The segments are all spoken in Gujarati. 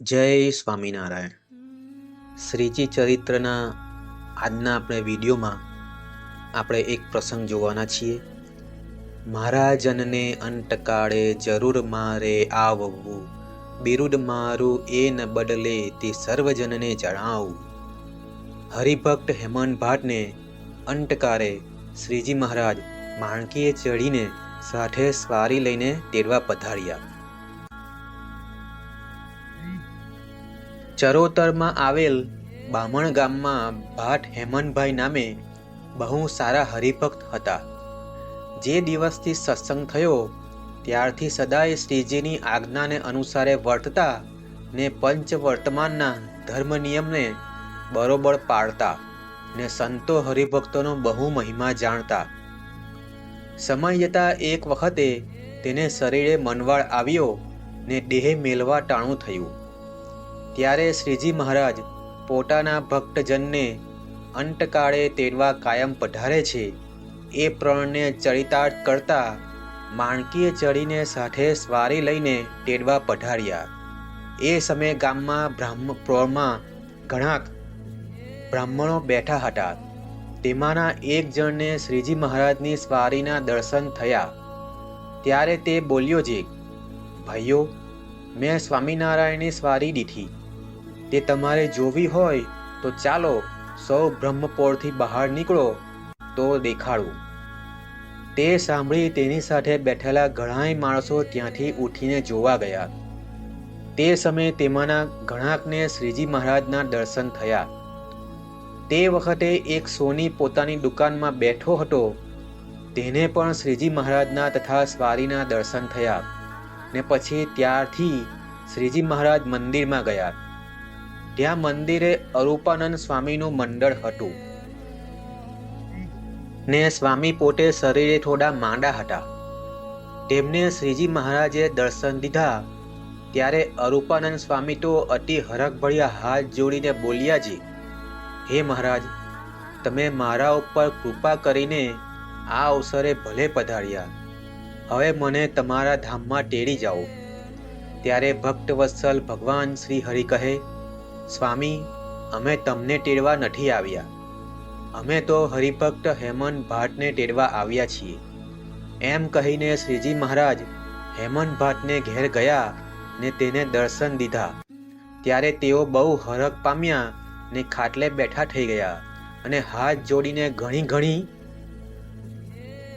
જય સ્વામિનારાયણ. શ્રીજી ચરિત્રના આજના આપણે વિડીયોમાં આપણે એક પ્રસંગ જોવાના છીએ. મહારાજનને અંટકાળે જરૂર મારે આવવું. બિરુદ મારું એ ન બદલે તે સર્વજનને જણાવું. હરિભક્ત હેમંત ભાટને અંટકારે શ્રીજી મહારાજ માણકીએ ચડીને સાથે સ્વારી લઈને તેડવા પધાર્યા. ચરોતરમાં આવેલ બામણ ગામમાં ભાટ હેમંતભાઈ નામે બહુ સારા હરિભક્ત હતા. જે દિવસથી સત્સંગ થયો, ત્યારથી સદાય શ્રીજીની આજ્ઞાને અનુસારે વર્તતા ને પંચ વર્તમાનના ધર્મ નિયમને બરોબર પાળતા ને સંતો હરિભક્તોનો બહુ મહિમા જાણતા. સમય જતાં એક વખતે તેને શરીરે મનવાળ આવ્યો ને દેહ મેલવા ટાણું થયું. ત્યારે શ્રીજી મહારાજ પોતાના ભક્તજનને અંતકાળે તેડવા કાયમ પધારે છે. એ પ્રણને ચરિતાર્થ કરતા માણકીએ ચડીને સાથે સ્વારી લઈને તેડવા પધાર્યા. એ સમયે ગામમાં બ્રાહ્મ પ્રોળમાં ઘણા બ્રાહ્મણો બેઠા હતા. તેમાંના એક જણને શ્રીજી મહારાજની સ્વારીના દર્શન થયા. ત્યારે તે બોલ્યો જે ભાઈઓ, મેં સ્વામિનારાયણની સ્વારી દીધી. તે તમારે જોવી હોય તો ચાલો સૌ બ્રહ્મપોળથી બહાર નીકળો તો દેખાડું. તે સાંભળી તેની સાથે બેઠેલા ઘણાય માણસો ત્યાંથી ઉઠીને જોવા ગયા. તે સમયે તેમાંના ઘણાકને શ્રીજી મહારાજના દર્શન થયા. તે વખતે એક સોની પોતાની દુકાનમાં બેઠો હતો. તેને પણ શ્રીજી મહારાજના તથા સ્વારીના દર્શન થયા ને પછી ત્યારથી શ્રીજી મહારાજ મંદિરમાં ગયા. ત્યાં મંદિરે અરૂપાનંદ સ્વામીનું મંડળ હતું. ને સ્વામી પોતે શરીરે થોડા માંડા હતા. તેમને શ્રીજી મહારાજે દર્શન દીધા. ત્યારે અરૂપાનંદ સ્વામી તો અતિ હરખભર્યા હાથ જોડીને બોલ્યા જી, હે મહારાજ, તમે મારા ઉપર કૃપા કરીને આ અવસરે ભલે પધાર્યા. હવે મને તમારા ધામમાં ટેડી જાઓ. ત્યારે ભક્તવત્સલ ભગવાન શ્રી હરિ કહે સ્વામી, અમે તમને ટેડવા નથી આવ્યા. અમે તો હરિભક્ત હેમંત ભાટને ટેડવા આવ્યા છીએ. એમ કહીને શ્રીજી મહારાજ હેમંત ભાટને ઘેર ગયા ને તેને દર્શન દીધા. ત્યારે તેઓ બહુ હરખ પામ્યા ને ખાટલે બેઠા થઈ ગયા અને હાથ જોડીને ઘણી ઘણી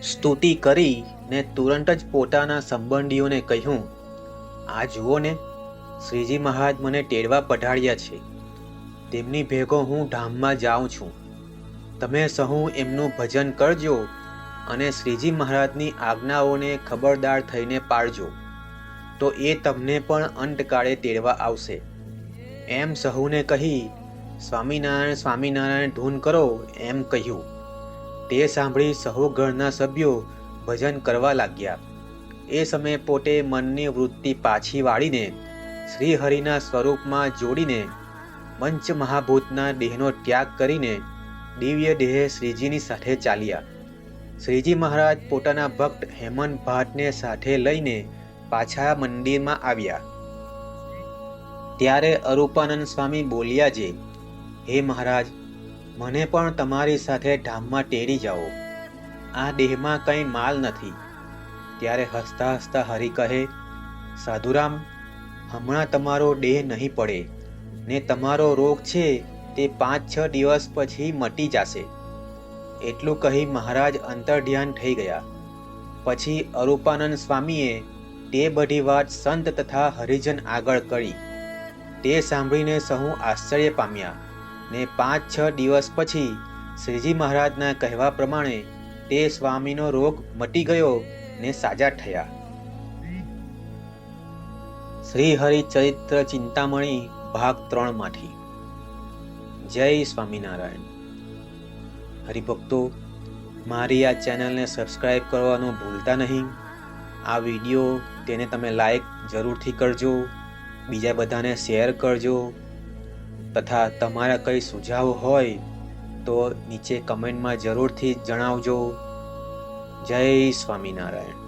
સ્તુતિ કરી ને તુરંત જ પોતાના સંબંધીઓને કહ્યું, આ જુઓ ને શ્રીજી મહારાજ મને ટેડવા પઢાડ્યા છે. તેમની ભેગો હું ધામમાં જાઉં છું. તમે સહુ એમનું ભજન કરજો અને શ્રીજી મહારાજની આજ્ઞાઓને ખબરદાર થઈને પાળજો તો એ તમને પણ અંતકાળે તેડવા આવશે. એમ સહુને કહી, સ્વામિનારાયણ સ્વામિનારાયણ, ધૂન કરો, એમ કહ્યું. તે સાંભળી સહુ ઘરના સભ્યો ભજન કરવા લાગ્યા. એ સમયે પોતે મનની વૃત્તિ પાછી વાળીને શ્રી હરિના સ્વરૂપમાં જોડીને પંચ મહાભૂતના દેહનો ત્યાગ કરીને દિવ્ય દેહે શ્રીજીની સાથે ચાલ્યા. શ્રીજી મહારાજ પોતાના ભક્ત હેમંત ભાટને સાથે લઈને પાછા મંદિરમાં આવ્યા. ત્યારે અરૂપાનંદ સ્વામી બોલ્યા જે, હે મહારાજ, મને પણ તમારી સાથે ધામમાં તેડી જાઓ. આ દેહમાં કંઈ માલ નથી. ત્યારે હસતા હસતા હરિ કહે, સાધુરામ હમણાં તમારો દેહ નહીં પડે, ને તમારો રોગ છે તે પાંચ છ દિવસ પછી મટી જશે. એટલું કહી મહારાજ અંતર્ધ્યાન થઈ ગયા. પછી અરૂપાનંદ સ્વામીએ તે બધી વાત સંત તથા હરિજન આગળ કરી. તે સાંભળીને સહુ આશ્ચર્ય પામ્યા, ને પાંચ છ દિવસ પછી શ્રીજી મહારાજના કહેવા પ્રમાણે તે સ્વામીનો રોગ મટી ગયો ને સાજા થયા. શ્રી હરિચરિત્ર ચિંતામણી, ભાગ ત્રણમાંથી જય સ્વામિનારાયણ. હરિભક્તો, મારી આ ચેનલને સબસ્ક્રાઈબ કરવાનું ભૂલતા નહીં. આ વીડિયો તેને તમે લાઈક જરૂરથી કરજો, બીજા બધાને શેર કરજો, તથા તમારા કંઈ સુઝાવ હોય તો નીચે કમેન્ટમાં જરૂરથી જણાવજો. જય સ્વામિનારાયણ.